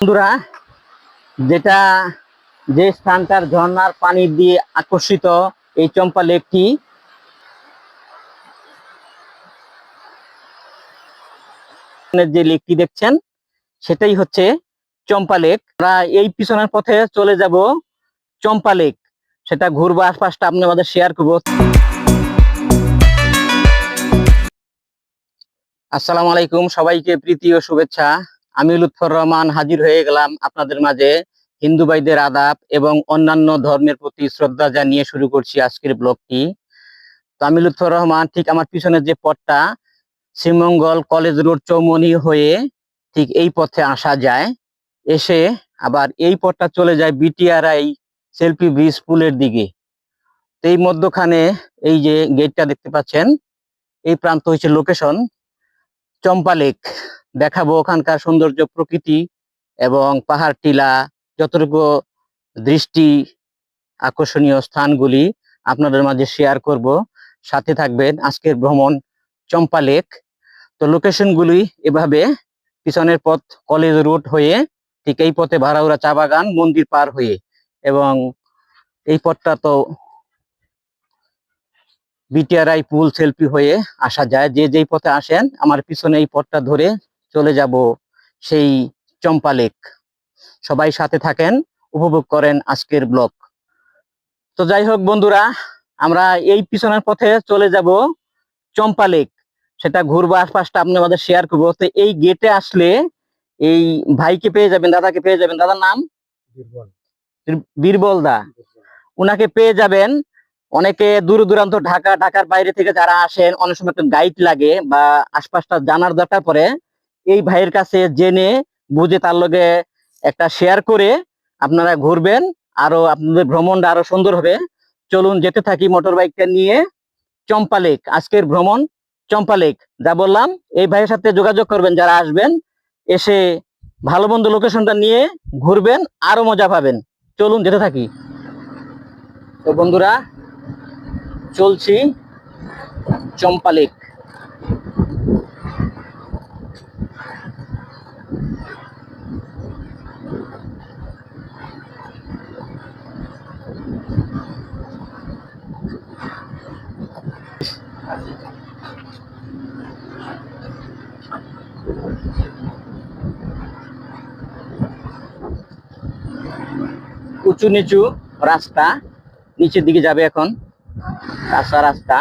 বন্ধুরা, যেটা যে স্থানটার ঝর্ণার পানি দিয়ে আকর্ষিত এই চম্পা লেকটি, যে লেকটি দেখছেন, সেটাই হচ্ছে চম্পা লেক। আমরা এই পিছনের পথে চলে যাব চম্পা লেক। সেটা ঘুরবো, আশপাশটা আপনি আমাদের শেয়ার করব। আসসালামু আলাইকুম, সবাইকে প্রীতি ও শুভেচ্ছা। আমি লুৎফর রহমান হাজির হয়ে গেলাম আপনাদের মাঝে হিন্দু ভাইদের আদাব এবং অন্যান্য ধর্মের প্রতি শ্রদ্ধা জানিয়ে শুরু করছি আজকের ব্লগটি। তো আমি লুৎফর রহমান, ঠিক আমার পিছনের যে পথটা, শ্রীমঙ্গল কলেজ রোড চৌমনি হয়ে ঠিক এই পথে আসা যায়। এসে আবার এই পথটা চলে যায় বিটিআরআই সেলফি ব্রিজ পুলের দিকে। তো এই মধ্যখানে এই যে গেটটা দেখতে পাচ্ছেন, এই প্রান্ত হচ্ছে লোকেশন, চম্পা লেক। দেখাবো ওখানকার সৌন্দর্য, প্রকৃতি এবং পাহাড়, টিলা, যতটুকু দৃষ্টি আকর্ষণীয় স্থানগুলি আপনাদের মাঝে শেয়ার করব। সাথে থাকবেন আজকের ভ্রমণ চম্পা লেক। তো লোকেশনগুলি এভাবে পিছনের পথ কলেজ রোড হয়ে ঠিক এই পথে ভাড়াউরা চা বাগান মন্দির পার হয়ে এবং এই পথটা তো বিটিআরআই পুল সেলফি হয়ে আসা যায়। যে যেই পথে আসেন, আমার পিছনে এই পথটা ধরে চলে যাব সেই চম্পা লেক। সবাই সাথে থাকেন উপভোগ করেন আজকের ব্লগ। তো যাই হোক বন্ধুরা আমরা এই পিছনের পথে চলে যাব চম্পা লেক। সেটা ঘুরবো আশপাশটা আপনি আমাদের শেয়ার করব। তো এই গেটে আসলে এই ভাইকে পেয়ে যাবেন দাদাকে পেয়ে যাবেন। দাদার নাম? বীরবল। দা। উনাকে পেয়ে যাবেন। অনেকে দূর দূরান্ত ঢাকা ঢাকার বাইরে থেকে যারা আসেন অনেক সময় একটা গাইড লাগে বা আশপাশটা জানার দরকার পরে এই ভাইয়ের কাছে জেনে বুঝে তার লগে একটা শেয়ার করে আপনারা ঘুরবেন, আরও আপনাদের ভ্রমণটা আরও সুন্দর হবে। চলুন যেতে থাকি মোটর বাইকটা নিয়ে চম্পা লেক আজকের ভ্রমণ চম্পা লেক যা বললাম, এই ভাইয়ের সাথে যোগাযোগ করবেন যারা আসবেন, এসে ভালো মন্দ লোকেশনটা নিয়ে ঘুরবেন, আরও মজা পাবেন। চলুন যেতে থাকি। তো বন্ধুরা, চলছি চম্পা লেক উঁচু নিচু রাস্তা, নিচের দিকে যাবে এখন। কাঁচা রাস্তা।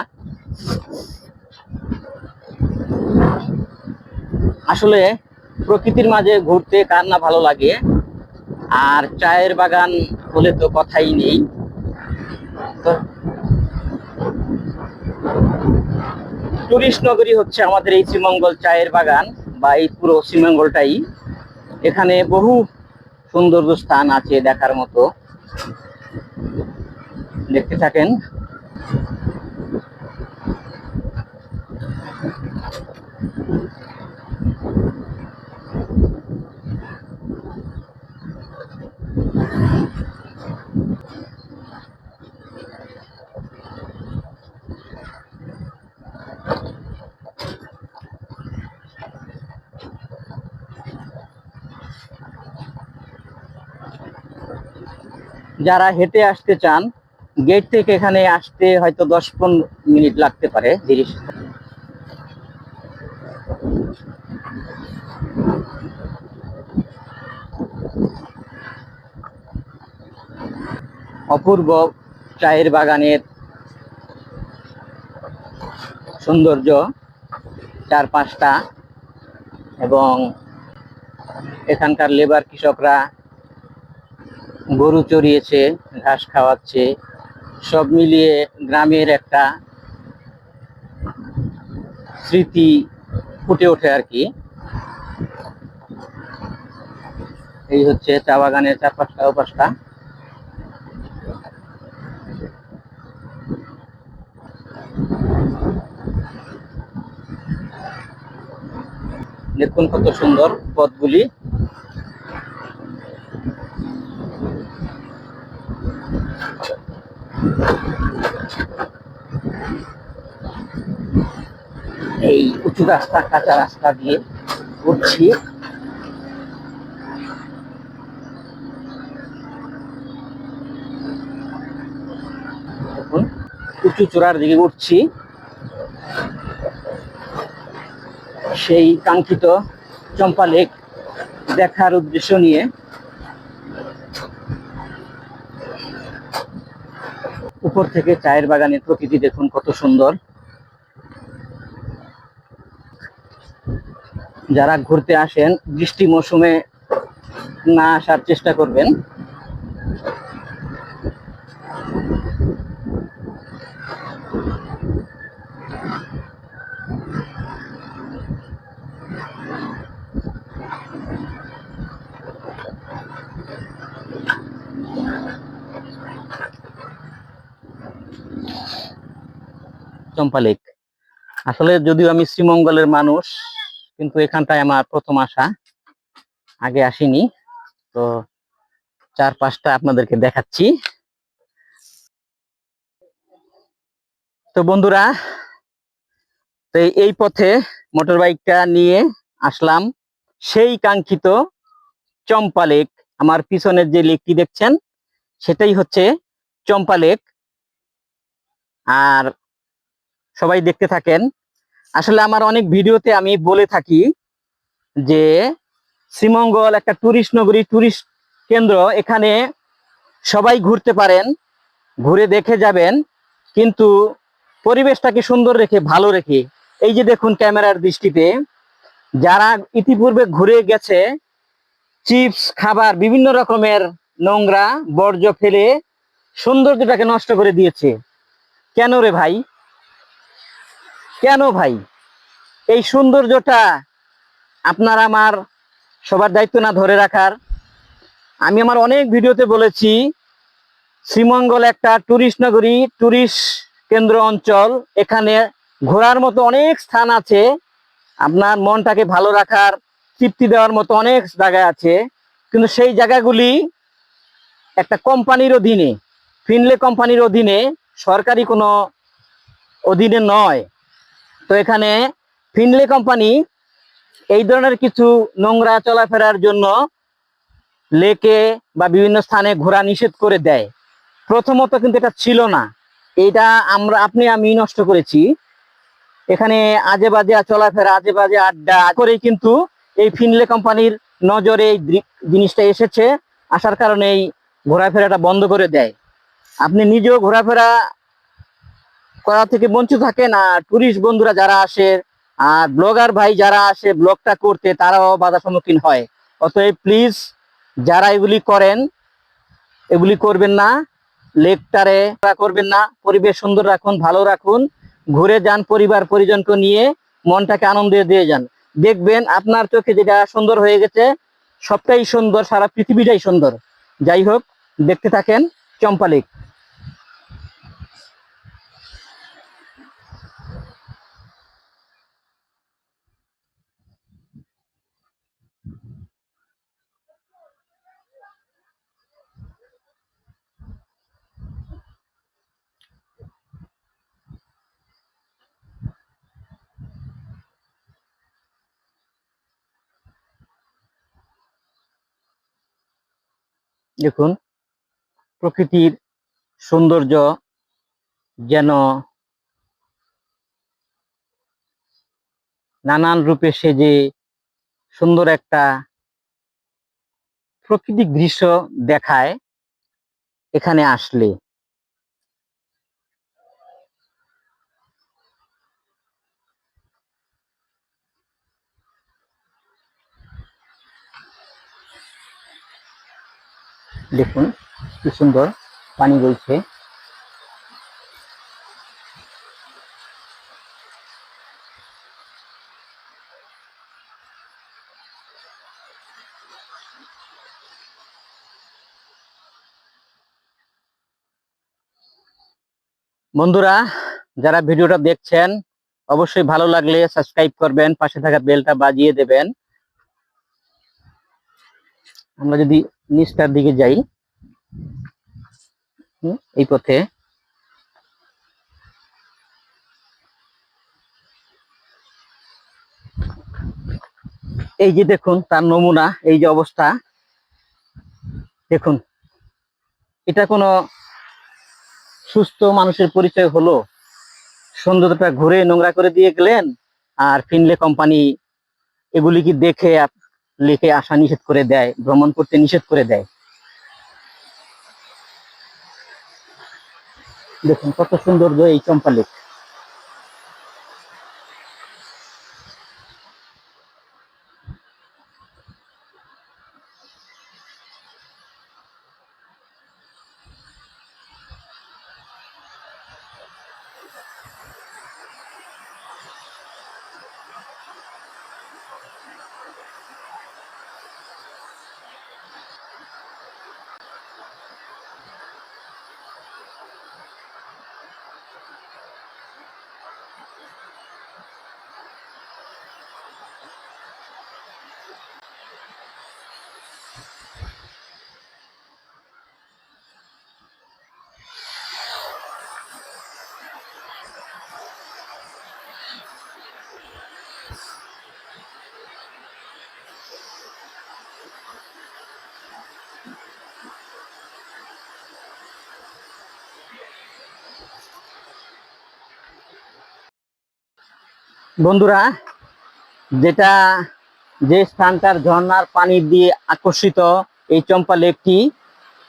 আসলে প্রকৃতির মাঝে ঘুরতে কার না ভালো লাগে, আর চায়ের বাগান হলে তো কথাই নেই। তো টুরিস্ট নগরী হচ্ছে আমাদের এই শ্রীমঙ্গল চায়ের বাগান বা এই পুরো শ্রীমঙ্গলটাই। এখানে বহু সুন্দর স্থান আছে দেখার মতো। দেখতে থাকেন। যারা হেঁটে আসতে চান গেট থেকে এখানে আসতে হয়তো দশ পনেরো মিনিট লাগতে পারে সুস্থে। অপূর্ব চায়ের বাগানের সৌন্দর্য চার পাঁচটা এবং এখানকার লেবার কৃষকরা গরু চড়িয়েছে ঘাস খাওয়াচ্ছে, সব মিলিয়ে গ্রামের একটা স্মৃতি ফুটে ওঠে আর কি। এই হচ্ছে চা বাগানের চার পাঁচটা ওপাশটা। দেখুন কত সুন্দর পথগুলি। এই উঁচু রাস্তা, কাঁচা রাস্তা দিয়ে ঘুরছি। উঁচু চূড়ার দিকে উঠছি সেই কাঙ্ক্ষিত চম্পা লেক দেখার উদ্দেশ্য নিয়ে উপর থেকে চায়ের বাগানের প্রকৃতি দেখুন কত সুন্দর। যারা ঘুরতে আসেন, বৃষ্টি মৌসুমে না আসার চেষ্টা করবেন। চম্পা লেক। আসলে যদিও আমি শ্রীমঙ্গলের মানুষ, কিন্তু এখানটায় আমার প্রথম আসা। আগে আসিনি। তো চার পাঁচটা আপনাদেরকে দেখাচ্ছি। তো বন্ধুরা, তো এই পথে মোটর বাইকটা নিয়ে আসলাম। সেই কাঙ্ক্ষিত চম্পা লেক। আমার পিছনের যে লেকটি দেখছেন, সেটাই হচ্ছে চম্পা লেক। আর সবাই দেখতে থাকেন। আসলে আমার অনেক ভিডিওতে আমি বলে থাকি যে, শ্রীমঙ্গল একটা টুরিস্ট নগরী, টুরিস্ট কেন্দ্র, এখানে সবাই ঘুরতে পারেন, ঘুরে দেখে যাবেন, কিন্তু পরিবেশটাকে সুন্দর রেখে, ভালো রেখে, এই যে দেখুন ক্যামেরার দৃষ্টিতে, যারা ইতিপূর্বে ঘুরে গেছে, চিপস, খাবার, বিভিন্ন রকমের নোংরা বর্জ্য ফেলে সৌন্দর্যটাকে নষ্ট করে দিয়েছে। কেন রে ভাই? কেন ভাই? এই সৌন্দর্যটা আপনার আমার সবার দায়িত্ব না ধরে রাখার। আমি আমার অনেক ভিডিওতে বলেছি, শ্রীমঙ্গল একটা টুরিস্ট নগরী, টুরিস্ট কেন্দ্র অঞ্চল। এখানে ঘোরার মতো অনেক স্থান আছে। আপনার মনটাকে ভালো রাখার, তৃপ্তি দেওয়ার মতো অনেক জায়গা আছে। কিন্তু সেই জায়গাগুলি একটা কোম্পানির অধীনে, ফিনলে কোম্পানির অধীনে সরকারি কোনো অধীনে নয়। তো এখানে ফিনলে কোম্পানি এই ধরনের কিছু নোংরা চলাফেরার জন্য লেকে বা বিভিন্ন স্থানে ঘোরা নিষেধ করে দেয়। প্রথমত কিন্তু এটা ছিল না। এটা আমরা, আপনি, আমি নষ্ট করেছি। এখানে আজে বাজে চলাফেরা আজে বাজে আড্ডা করে কিন্তু এই ফিনলে কোম্পানির নজরে এই জিনিসটা এসেছে। আসার কারণে এই ঘোরাফেরাটা বন্ধ করে দেয়। আপনি নিজেও ঘোরাফেরা করা থেকে বঞ্চিত থাকেন আর টুরিস্ট বন্ধুরা যারা আসে, আর ব্লগার ভাই যারা আসে ব্লগটা করতে তারাও বাধা সম্মুখীন হয়। অতএব প্লিজ যারা এগুলি করেন, এগুলি করবেন না লেকটারে করবেন না, পরিবেশ সুন্দর রাখুন, ভালো রাখুন, ঘুরে যান পরিবার পরিজনকে নিয়ে, মনটাকে আনন্দে দিয়ে যান। দেখবেন আপনার চোখে যেটা সুন্দর হয়ে গেছে, সবটাই সুন্দর, সারা পৃথিবীটাই সুন্দর। যাই হোক, দেখতে থাকেন চম্পা দেখুন প্রকৃতির সৌন্দর্য যেন নানান রূপে সেজে সুন্দর একটা প্রাকৃতিক দৃশ্য দেখায় এখানে আসলে। দেখুন কি সুন্দর পানি বইছে। বন্ধুরা, যারা ভিডিওটা দেখছেন, অবশ্যই ভালো লাগলে সাবস্ক্রাইব করবেন, পাশে থাকা বেলটা বাজিয়ে দেবেন। আমরা যদি নিচটার দিকে যাই। এই পথে। এই যে দেখুন, তার নমুনা, এই যে অবস্থা। দেখুন, এটা কোনো সুস্থ মানুষের পরিচয় হলো? সৌন্দর্যটা ঘুরে নোংরা করে দিয়ে গেলেন, আর ফিনলে কোম্পানি এগুলি কি দেখে লিখে আসা নিষেধ করে দেয়, ভ্রমণ করতে নিষেধ করে দেয়। দেখুন কত সৌন্দর্য এই চম্পা লেক। বন্ধুরা, যেটা যে স্থানটার ঝর্ণার পানি দিয়ে আকর্ষিত এই চম্পা লেকটি,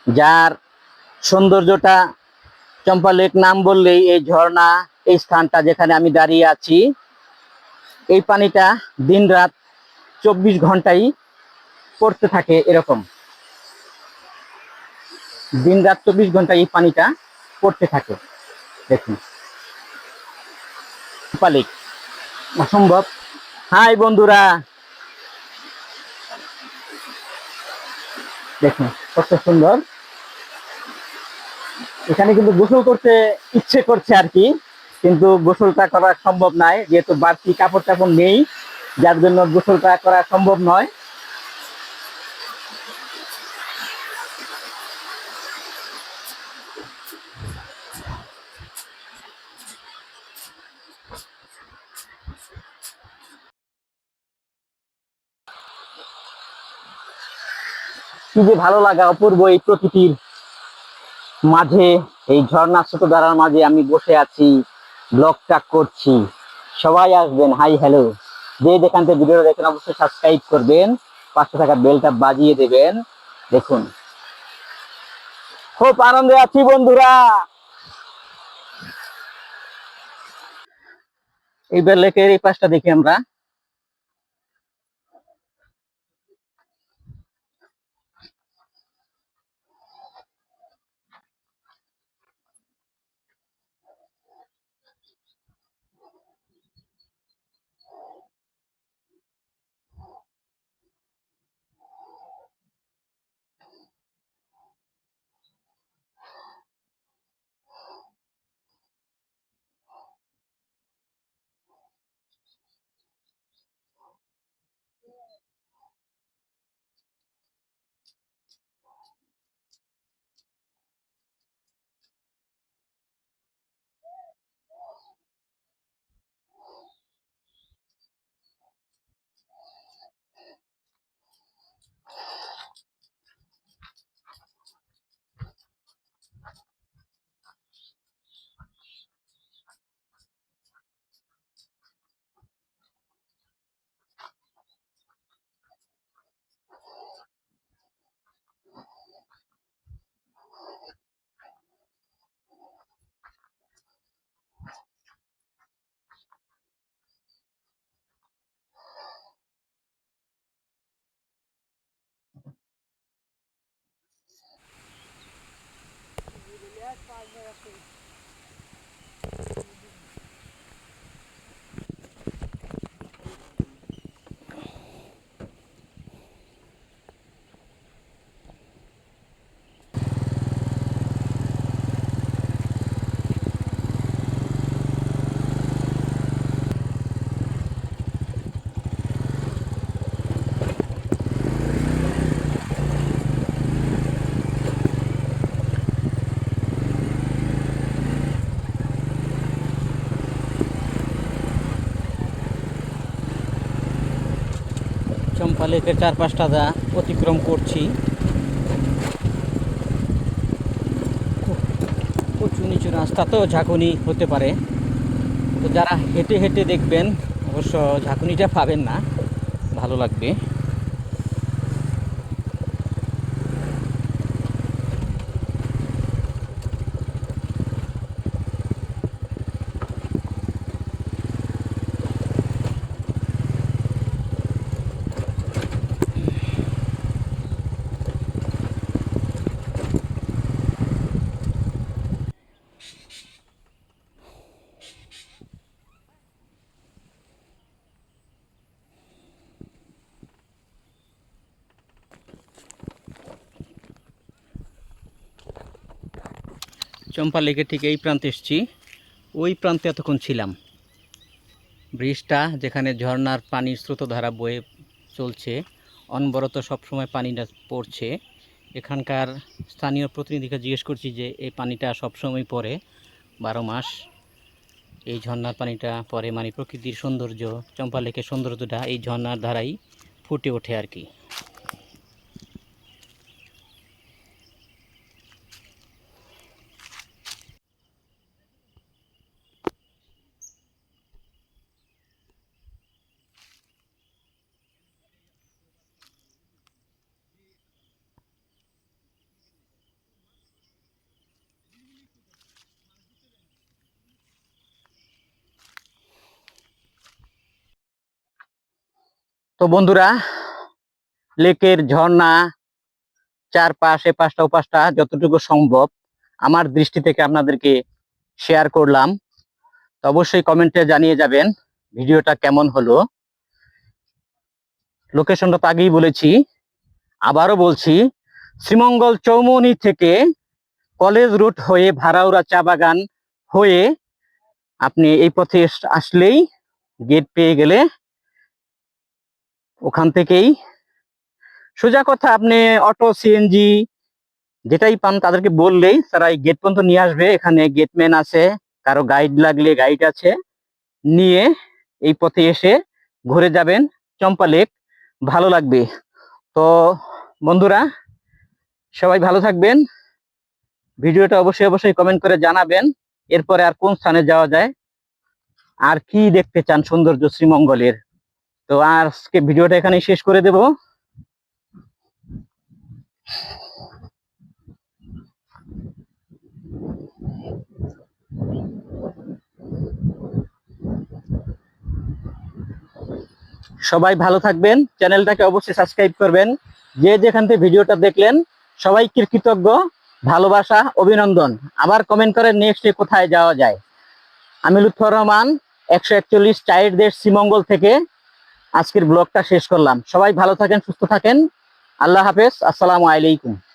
যার সৌন্দর্যটা চম্পা লেক নাম বললেই এই ঝর্ণা, এই স্থানটা যেখানে আমি দাঁড়িয়ে আছি, এই পানিটা দিনরাত চব্বিশ ঘন্টাই পড়তে থাকে এরকম। দিন রাত চব্বিশ ঘণ্টা এই পানিটা পড়তে থাকে। দেখুন, চম্পা লেক। অসম্ভব। হাই বন্ধুরা। দেখুন কত সুন্দর। এখানে কিন্তু গোসল করতে ইচ্ছে করছে আর কি কিন্তু গোসলটা করা সম্ভব নয় যেহেতু বাড়তি কাপড় টাপড় নেই যার জন্য গোসলটা করা সম্ভব নয়। কি যে ভালো লাগা অপূর্ব এই প্রকৃতির মাঝে, এই ঝর্ণা ছোট ধারার মাঝে আমি বসে আছি ব্লগটা করছি। সবাই আসবেন হাই হ্যালো যে যেখান থেকে ভিডিও দেখেন অবশ্যই সাবস্ক্রাইব করবেন পাঁচশো টাকা বেলটা বাজিয়ে দেবেন। দেখুন। খুব আনন্দে আছি বন্ধুরা। এইবার লেকের এই পাশটা দেখি আমরা। চম্পা লেকের চার পাঁচটা দা অতিক্রম করছি। উঁচু নিচু রাস্তা তো ঝাঁকুনি হতে পারে। তো যারা হেঁটে হেঁটে দেখবেন, অবশ্য ঝাঁকুনিটা পাবেন না। ভালো লাগবে। চম্পা লেকে ঠিক এই প্রান্তে এসেছি। ওই প্রান্তে এতক্ষণ ছিলাম। ব্রিজটা যেখানে ঝর্ণার পানির স্রোতধারা বয়ে চলছে, অনবরত সবসময় পানিটা পড়ছে। এখানকার স্থানীয় প্রতিনিধিকে জিজ্ঞেস করছি যে, এই পানিটা সবসময় পড়ে? বারো মাস। এই ঝর্ণার পানিটা পরে মানে প্রকৃতির সৌন্দর্য, চম্পা লেকের সৌন্দর্যটা এই ঝর্ণার ধারাই ফুটে ওঠে আর কি। তো বন্ধুরা, লেকের ঝর্ণা চারপাশ, এপাশটা ওপাশটা যতটুকু সম্ভব আমার দৃষ্টি থেকে আপনাদেরকে শেয়ার করলাম। তো অবশ্যই কমেন্টে জানিয়ে যাবেন ভিডিওটা কেমন হলো। লোকেশনটা তো আগেই বলেছি। আবারও বলছি, শ্রীমঙ্গল চৌমনি থেকে কলেজ রুট হয়ে ভাড়াউড়া চা বাগান হয়ে আপনি এই পথে আসলেই গেট পেয়ে গেলে ওখান থেকেই। সোজা কথা, আপনি অটো সিএনজি যেটাই পান তাদেরকে বললেই তারা এই গেট পর্যন্ত নিয়ে আসবে। এখানে গেটম্যান আছে, কারও গাইড লাগলে গাইড আছে। নিয়ে এই পথে এসে ঘুরে যাবেন চম্পা লেক ভালো লাগবে। তো বন্ধুরা, সবাই ভালো থাকবেন। ভিডিওটা অবশ্যই অবশ্যই কমেন্ট করে জানাবেন, এরপরে আর কোন স্থানে যাওয়া যায়, আর কি দেখতে চান সৌন্দর্য শ্রীমঙ্গলের। তো আজকে ভিডিওটা এখানেই শেষ করে দেব। সবাই ভালো থাকবেন, চ্যানেলটাকে অবশ্যই সাবস্ক্রাইব করবেন। যে যেখান থেকে ভিডিওটা দেখলেন সবাই কৃতজ্ঞ, ভালোবাসা, অভিনন্দন। আবার কমেন্ট করেন নেক্সটে কোথায় যাওয়া যায়। আমি লুৎফর রহমান, একশো একচল্লিশ চায়ের দেশ শ্রীমঙ্গল থেকে। আজকের ব্লগটা শেষ করলাম। সবাই ভালো থাকেন সুস্থ থাকেন। আল্লাহ হাফেজ। আসসালামু আলাইকুম।